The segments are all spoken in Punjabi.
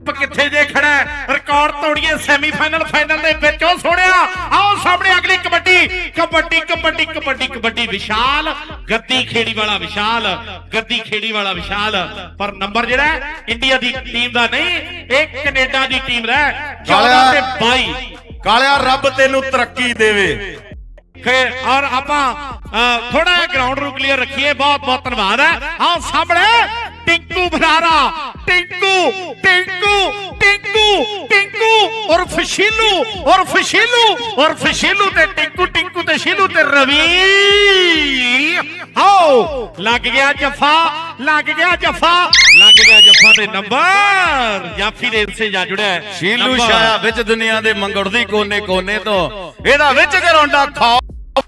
ਕਿੱਥੇ ਜੇ ਖੜਾ ਹੈ? ਰਿਕਾਰਡ ਤੋੜੀਏ ਸੈਮੀਫਾਈਨਲ ਫਾਈਨਲ ਦੇ ਵਿੱਚ ਉਹ ਸੋਹਣਿਆ ਆਓ ਸਾਹਮਣੇ ਅਗਲੀ ਕਬੱਡੀ ਕਬੱਡੀ ਕਬੱਡੀ ਕਬੱਡੀ ਕਬੱਡੀ ਵਿਸ਼ਾਲ ਗੱਦੀ ਖੇੜੀ ਵਾਲਾ ਵਿਸ਼ਾਲ ਗੱਦੀ ਖੇੜੀ ਵਾਲਾ ਵਿਸ਼ਾਲ ਪਰ ਨੰਬਰ ਜਿਹੜਾ ਇੰਡੀਆ ਦੀ ਟੀਮ ਦਾ ਨਹੀਂ ਇਹ ਕੈਨੇਡਾ ਦੀ ਟੀਮ ਦਾ ਹੈ। 14 ਤੇ 22 ਕਾਲਿਆ ਰੱਬ ਤੈਨੂੰ ਤਰੱਕੀ ਦੇਵੇ ਖੈਰ ਔਰ ਆਪਾਂ ਥੋੜਾ ਜਿਹਾ ਗਰਾਊਂਡ ਨੂੰ ਕਲੀਅਰ ਰੱਖੀਏ ਬਹੁਤ ਬਹੁਤ ਧੰਨਵਾਦ ਹੈ ਆਓ ਸਾਹਮਣੇ ਟਿੰਕੂ ਭਰਾਰਾ ਟਿੰਕੂ ਟਿੰਕੂ ਟਿੰਕੂ ਟਿੰਕੂ। ਔਰ ਫਸ਼ੀਲੂ ਔਰ ਫਸ਼ੀਲੂ ਔਰ ਫਸ਼ੀਲੂ ਤੇ ਟਿੰਕੂ ਟਿੰਕੂ ਤੇ ਸ਼ੀਲੂ ਤੇ ਰਵੀ। ਆਓ ਲੱਗ ਗਿਆ ਜਫਾ ਲੱਗ ਗਿਆ ਜਫਾ। ਲੱਗ ਗਿਆ ਜਫਾ ਤੇ ਨੰਬਰ। ਜਾਫੀ ਦੇ ਸੇ ਜਾ ਜੁੜਿਆ। ਸ਼ੀਲੂ। ਛਾਇਆ ਵਿੱਚ ਦੁਨੀਆ ਦੇ ਮੰਗੜ ਦੀ ਕੋਨੇ ਕੋਨੇ ਤੋਂ। ਇਹਦਾ ਵਿੱਚ ਕਰੋਂਡਾ ਖਾ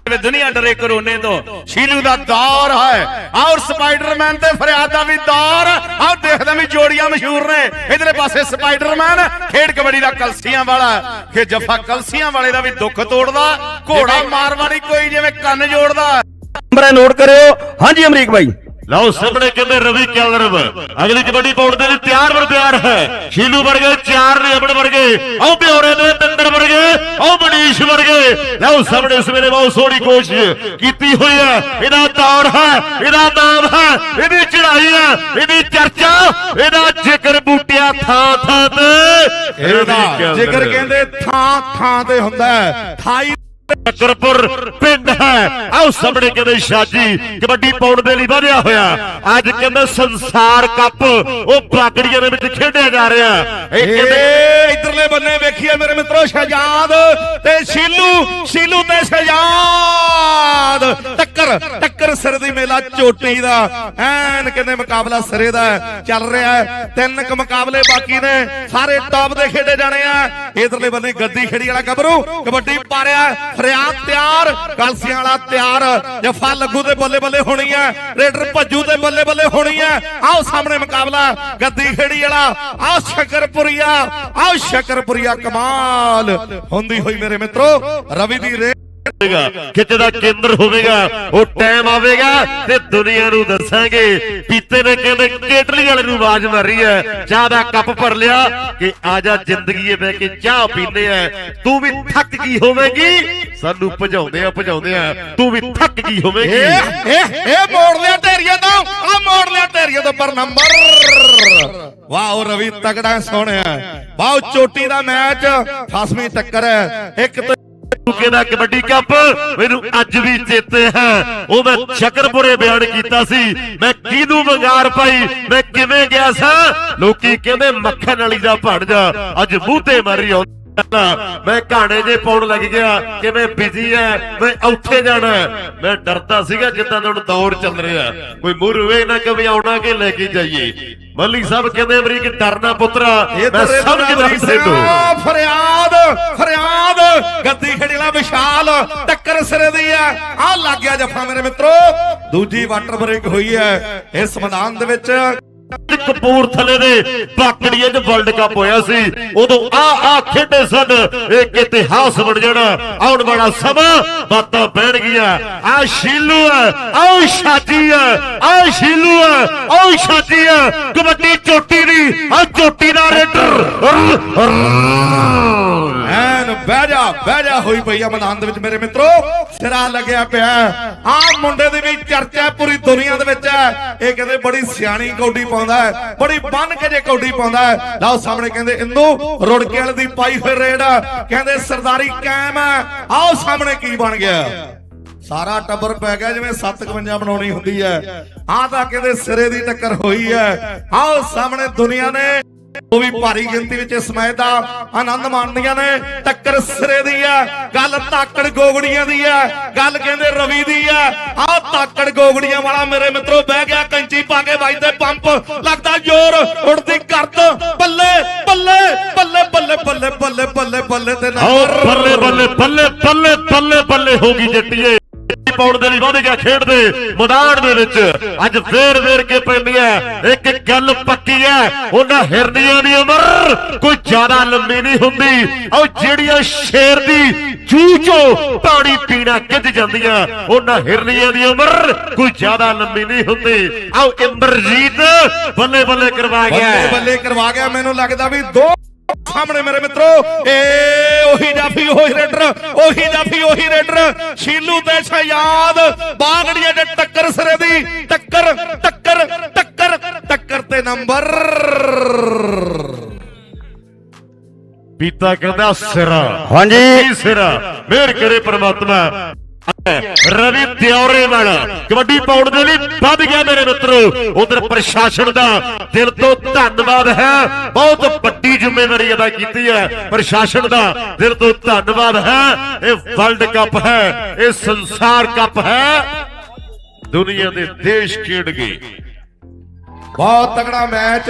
ਵੇ ਦੁਨੀਆ ਡਰੇ ਕਰੋਨੇ ਤੋਂ। ਸ਼ੀਲੂ ਦਾ ਦੌਰ ਹੈ। ਔਰ ਸਪਾਈਡਰਮੈਨ ਤੇ ਫਰਿਆਦ ਦਾ ਵੀ ਦੌਰ। ਆਹ ਦੇਖਦੇ ਵੀ ਜੋੜੀਆਂ ਮਸ਼ਹੂਰ ਨੇ। ਇਧਰੇ ਪਾਸੇ ਸਪਾਈਡਰਮੈਨ ਖੇਡ ਕਬੱਡੀ ਦਾ ਕਲਸੀਆਂ ਵਾਲਾ। ਕਿ ਜਫਾ ਕਲਸੀਆਂ ਵਾਲੇ ਦਾ ਵੀ ਦੁੱਖ ਤੋੜਦਾ। ਘੋੜਾ ਮਾਰਵਾੜੀ ਕੋਈ, ਜਿਵੇਂ ਕੰਨ ਜੋੜਦਾ। ਨੰਬਰ ਨੋਟ ਕਰਿਓ। ਹਾਂਜੀ, ਅਮਰੀਕ ਬਾਈ। ਲਓ ਸਾਹਮਣੇ ਕਹਿੰਦੇ ਰਵੀ ਕੈਲਰਵ। ਅਗਲੀ ਕਬੱਡੀ ਪਾਉਣ ਦੇ ਲਈ ਤਿਆਰ ਬਰ ਤਿਆਰ ਹੈ। ਸ਼ੀਲੂ ਵਰਗੇ ਚਾਰ ਨੇ ਅਬੜ ਵਰਗੇ ਆਓ ਬਿਓਰੇ ਦੇ ਤਿੰਦਰ ਵਰਗੇ ਆਓ ਮਨੀਸ਼ ਵਰਗੇ। ਲਓ ਸਾਹਮਣੇ ਸਵੇਰੇ ਬਹੁਤ ਸੋਹਣੀ ਕੋਸ਼ਿਸ਼ ਕੀਤੀ ਹੋਈ ਹੈ। ਇਹਦਾ ਦੌੜ ਹੈ ਇਹਦਾ ਨਾਮ ਹੈ ਇਹਦੀ ਚੜਾਈ ਹੈ ਇਹਦੀ ਚਰਚਾ ਇਹਦਾ ਜ਼ਿਕਰ ਬੂਟਿਆ ਥਾਂ ਥਾਂ ਤੇ। ਇਹਦਾ। ਜਿਗਰ ਕਹਿੰਦੇ ਥਾਂ ਥਾਂ ਤੇ ਹੁੰਦਾ ਹੈ। ਥਾਈ ਚੱਕਰਪੁਰ ਪਿੰਡ ਹੈ। ਆਓ ਸਾਹਮਣੇ ਕਹਿੰਦੇ ਸ਼ਾਜੀ ਕਬੱਡੀ ਪਾਉਣ ਦੇ ਲਈ ਵਧਿਆ ਹੋਇਆ। ਅੱਜ ਕਹਿੰਦੇ ਸੰਸਾਰ ਕੱਪ, ਉਹ ਬਾਗੜੀਆਂ ਦੇ ਵਿੱਚ ਖੇਡਿਆ ਜਾ ਰਿਹਾ। ਇਹ ਕਹਿੰਦੇ ਇਧਰਲੇ ਬੰਨੇ ਵੇਖੀਏ ਮੇਰੇ ਮਿੱਤਰੋ, ਸ਼ਹਜਾਦ ਤੇ ਸ਼ੀਲੂ ਸ਼ੀਲੂ ਤੇ ਸ਼ਹਜਾਦ। ਟੱਕਰ ਟੱਕਰ ਸਿਰ ਦੀ ਮੇਲਾ ਚੋਟੀ ਦਾ। ਐਨ ਕਹਿੰਦੇ ਮੁਕਾਬਲਾ ਸਿਰੇ ਦਾ ਚੱਲ ਰਿਹਾ ਹੈ। ਤਿੰਨ ਕ ਮੁਕਾਬਲੇ ਬਾਕੀ ਨੇ। ਸਾਰੇ ਟੌਪ ਦੇ ਖੇਡੇ ਜਾਣੇ ਆ। ਇਧਰਲੇ ਬੰਨੇ ਗੱਦੀ ਖੇੜੀ ਵਾਲਾ ਗੱਭਰੂ, ਕਬੱਡੀ ਪਾ ਰਿਹਾ ਫਰਿਆਦ ਤਿਆਰ, ਕਲਸੀਆਂ ਵਾਲਾ ਤਿਆਰ। ਜਫਾ ਲੱਗੂ ਤੇ ਬੱਲੇ ਬੱਲੇ ਹੋਣੀ ਹੈ। ਰੇਡਰ ਭੱਜੂ ਤੇ ਬੱਲੇ ਬੱਲੇ ਹੋਣੀ ਹੈ। ਆਓ ਸਾਹਮਣੇ ਮੁਕਾਬਲਾ, ਗੱਦੀ ਖੇੜੀ ਵਾਲਾ। ਆਓ ਸ਼ਕਰਪੁਰੀਆ ਆਓ ਸ਼ਕਰਪੁਰੀਆ ਕਮਾਲ। ਹੁੰਦੀ ਹੋਈ ਮੇਰੇ ਮਿੱਤਰੋ, ਰਵੀ ਦੀ ਰੇ ਹੋਵੇਗਾ। ਖਿੱਚ ਦਾ ਕੇਂਦਰ ਹੋਵੇਗਾ, ਉਹ ਟਾਈਮ ਆਵੇਗਾ ਤੇ ਦੁਨੀਆ ਨੂੰ ਦੱਸਾਂਗੇ ਪੀਤੇ ਨੇ ਕਹਿੰਦੇ ਕੇਟਲੀ ਵਾਲੇ ਨੂੰ ਆਵਾਜ਼ ਮਾਰੀ ਹੈ ਚਾਹ ਦਾ ਕੱਪ ਭਰ ਲਿਆ ਕਿ ਆ ਜਾ ਜ਼ਿੰਦਗੀਏ ਬਹਿ ਕੇ ਚਾਹ ਪੀਂਦੇ ਆ ਤੂੰ ਵੀ ਥੱਕ ਗਈ ਹੋਵੇਂਗੀ? ਸਾਨੂੰ ਭਜਾਉਂਦੇ ਆ ਭਜਾਉਂਦੇ ਆ। ਤੂੰ ਵੀ ਥੱਕ ਗਈ ਹੋਵੇਗੀ। ਇਹ ਇਹ ਮੋੜ ਲਿਆ ਢੇਰੀਆਂ ਤੋਂ। ਆ ਮੋੜ ਲਿਆ ਢੇਰੀਆਂ ਤੋਂ ਪਰ ਨੰਬਰ। ਵਾਓ ਰਵੀ ਤਗੜਾ ਸੋਹਣਿਆ ਵਾਓ ਚੋਟੀ ਦਾ ਮੈਚ। ਖਾਸਮੀ ਟੱਕਰ ਹੈ ਇੱਕ ਯੂਕੇ ਦਾ ਕਬੱਡੀ ਕੱਪ। ਮੈਨੂੰ ਅੱਜ ਵੀ ਚੇਤੇ ਹੈ। ਉਹ ਮੈਂ ਸ਼ਕਰਪੁਰੇ ਬਿਆਨ ਕੀਤਾ ਸੀ। ਮੈਂ ਕਿਹਨੂੰ ਵੰਗਾਰ ਪਾਈ? ਮੈਂ ਕਿਵੇਂ ਗਿਆ ਸਾਂ? ਲੋਕੀ ਕਹਿੰਦੇ ਮੱਖਣ ਵਾਲੀ ਦਾ ਭੜ ਜਾ ਅੱਜ ਮੂੰਹ ਤੇ ਮਾਰੀ ਆਉਂਦਾ। ਮੈਂ ਘਾਣੇ ਜੇ ਪਾਉਣ ਲੱਗ ਗਿਆ। ਕਿਵੇਂ ਬਿਜ਼ੀ ਹੈ ਮੈਂ ਉੱਥੇ ਜਾਣਾ। ਮੈਂ ਡਰਦਾ ਸੀਗਾ ਜਿੱਦਾਂ ਹੁਣ ਦੌਰ ਚੱਲ ਰਿਹਾ। ਕੋਈ ਮੁਰਵੇ ਨਾ ਕਵੀ ਆਉਣਾ ਕਿ ਲੈ ਕੇ ਜਾਈਏ। ਮੱਲੀ ਸਾਹਿਬ ਕਹਿੰਦੇ ਅਮਰੀਕ ਡਰਨਾ ਪੁੱਤਰਾ ਮੈਂ ਇਧਰ ਸਮਝਦਾ ਤੈਨੂੰ। ਫਰਿਆਦ ਫਰਿਆਦ। ਗੱਦੀ ਖੜੀ ਵਾਲਾ ਵਿਸ਼ਾਲ ਟੱਕਰ ਸਿਰੇ ਦੀ ਹੈ ਆ ਲੱਗ ਗਿਆ ਜੱਫਾ ਮੇਰੇ ਮਿੱਤਰੋ। ਦੂਜੀ ਵਾਟਰ ਬ੍ਰੇਕ ਹੋਈ ਹੈ ਇਸ ਮੈਦਾਨ ਦੇ ਵਿੱਚ। ਕਪੂਰਥਲੇ ਦੇ ਬਾਕੜੀਏ 'ਚ ਵਰਲਡ ਕੱਪ ਹੋਇਆ ਸੀ। ਉਦੋਂ ਆ ਆ ਖੇਡੇ ਸਨ। ਇੱਕ ਇਤਿਹਾਸ ਬਣ ਜਾਣਾ। ਆਉਣ ਵਾਲਾ ਸਮਾਂ ਬਾਤਾਂ ਪੈਣ ਗਿਆ ਆ ਸ਼ੀਲੂ ਹੈ। ਆਓ ਸ਼ਾਜੀ ਹੈ। ਆ ਸ਼ੀਲੂ ਹੈ। ਆਓ ਸ਼ਾਜੀ ਹੈ। ਕਬੱਡੀ ਚੋਟੀ ਦੀ। ਆ ਚੋਟੀ ਦਾ ਰੇਡਰ। ਬਹਿ ਜਾ ਬਹਿ ਜਾ ਹੋਈ ਪਈ ਆ ਮੈਦਾਨ ਦੇ ਵਿੱਚ ਮੇਰੇ ਮਿੱਤਰੋ। ਸਿਰਾ ਲੱਗਿਆ ਪਿਆ ਆ ਮੁੰਡੇ ਦੀ ਵੀ ਚਰਚਾ ਪੂਰੀ ਦੁਨੀਆ ਦੇ ਵਿੱਚ ਹੈ। ਇਹ ਕਹਿੰਦੇ ਬੜੀ ਸਿਆਣੀ ਕੌਡੀ ਪਾਉਂਦਾ ਹੈ, ਬੜੀ ਬੰਨ ਕੇ ਜੇ ਕੌਡੀ ਪਾਉਂਦਾ ਹੈ। ਲਓ ਸਾਹਮਣੇ ਕਹਿੰਦੇ, ਇੰਦੂ, ਰੁੜਕੇ ਵਾਲੇ ਦੀ ਪਾਈ ਹੋਈ ਰੇਡ ਕਹਿੰਦੇ, ਸਰਦਾਰੀ ਕਾਇਮ ਹੈ। ਆਓ ਸਾਹਮਣੇ ਕੀ ਬਣ ਗਿਆ? ਸਾਰਾ ਟੱਬਰ ਪੈ ਗਿਆ, ਜਿਵੇਂ 751 ਬਣਾਉਣੀ ਹੁੰਦੀ ਹੈ। ਆਹ ਤਾਂ ਕਹਿੰਦੇ ਸਿਰੇ ਦੀ ਟੱਕਰ ਹੋਈ ਹੈ। ਆਓ ਸਾਹਮਣੇ ਦੁਨੀਆ ਨੇ ਉਹ ਵੀ ਭਾਰੀ ਗਿਣਤੀ ਵਿੱਚ ਇਸ ਮੈਚ ਦਾ ਆਨੰਦ ਮਾਣਦੀਆਂ ਨੇ। ਟੱਕਰ ਸਿਰੇ ਦੀ ਹੈ ਗੱਲ ਤਾਕੜ ਗੋਗੜੀਆਂ ਦੀ ਹੈ ਗੱਲ ਕਹਿੰਦੇ ਰਵੀ ਦੀ ਹੈ। ਆਹ ਤਾਕੜ ਗੋਗੜੀਆਂ ਵਾਲਾ ਮੇਰੇ ਮਿੱਤਰੋ ਬਹਿ ਗਿਆ ਕੈਂਚੀ ਪਾ ਕੇ ਵੱਜਦੇ ਪੰਪ। ਲੱਗਦਾ ਜ਼ੋਰ ਉੜਦੀ ਕਰਦ। ਬੱਲੇ ਬੱਲੇ ਬੱਲੇ ਬੱਲੇ ਬੱਲੇ ਬੱਲੇ ਬੱਲੇ ਬੱਲੇ ਤੇ ਨੰਬਰ ਬੱਲੇ ਬੱਲੇ ਬੱਲੇ ਬੱਲੇ ਬੱਲੇ ਬੱਲੇ ਹੋ ਗਈ ਜੱਟੀਏ। ਪਾਉਣ ਦੇ ਲਈ ਵਧ ਗਿਆ ਖੇਡ ਦੇ ਮੈਦਾਨ ਦੇ ਵਿੱਚ। ਅੱਜ ਫੇਰ ਫੇਰ ਕੇ ਪੈਂਦੀਆਂ ਇੱਕ ਗੱਲ ਪੱਕੀ ਹੈ, ਉਹਨਾਂ ਹਿਰਨੀਆਂ ਦੀ ਉਮਰ ਕੋਈ ਜ਼ਿਆਦਾ ਲੰਮੀ ਨਹੀਂ ਹੁੰਦੀ। ਉਹ ਜਿਹੜੀਆਂ ਸ਼ੇਰ ਦੀ ਜੂ ਚੋਂ ਪਾਣੀ ਪੀਣਾ ਗਿੱਜ ਜਾਂਦੀਆਂ, ਉਹਨਾਂ ਹਿਰਨੀਆਂ ਦੀ ਉਮਰ ਕੋਈ ਜ਼ਿਆਦਾ ਲੰਮੀ ਨਹੀਂ ਹੁੰਦੀ। ਆਓ, ਇੰਦਰਜੀਤ ਬੱਲੇ ਬੱਲੇ ਕਰਵਾ ਗਿਆ। ਬੱਲੇ ਬੱਲੇ ਕਰਵਾ ਗਿਆ, ਮੈਨੂੰ ਲੱਗਦਾ ਵੀ ਦੋ ਸਾਹਮਣੇ ਮੇਰੇ ਮਿੱਤਰੋ ਏ ਉਹੀ ਜਾਫੀ ਉਹੀ ਰੇਡਰ ਉਹੀ ਜਾਫੀ ਉਹੀ ਰੇਡਰ। ਸ਼ੀਲੂ ਤੇ ਸ਼ਾਇਦ ਬਾਗੜੀਆਂ ਦੇ ਟੱਕਰ ਸਿਰੇ ਦੀ ਟੱਕਰ ਟੱਕਰ ਟੱਕਰ ਟੱਕਰ ਤੇ ਨੰਬਰ। ਪੀਤਾ ਕਹਿੰਦਾ ਸਿਰਾ। ਹਾਂਜੀ। ਸਿਰਾ? ਮਿਹਰ ਕਰੇ ਪ੍ਰਮਾਤਮਾ। ਰਵੀ ਤਿਉਰੇ ਵਾਲਾ ਕਬੱਡੀ ਪਾਉਣ ਦੇ ਲਈ ਵੱਧ ਗਿਆ ਮੇਰੇ ਮਿੱਤਰੋ। ਉਧਰ ਪ੍ਰਸ਼ਾਸਨ ਦਾ ਦਿਲ ਤੋਂ ਧੰਨਵਾਦ ਹੈ। ਬਹੁਤ ਵੱਡੀ ਜ਼ਿੰਮੇਵਾਰੀ ਅਦਾ ਕੀਤੀ ਹੈ। ਪ੍ਰਸ਼ਾਸਨ ਦਾ ਦਿਲ ਤੋਂ ਧੰਨਵਾਦ ਹੈ। ਇਹ ਵਰਲਡ ਕੱਪ ਹੈ। ਇਹ ਸੰਸਾਰ ਕੱਪ ਹੈ। ਦੁਨੀਆ ਦੇ ਦੇਸ਼ ਖੇਡ ਗਏ। ਬਹੁਤ ਤਗੜਾ ਮੈਚ।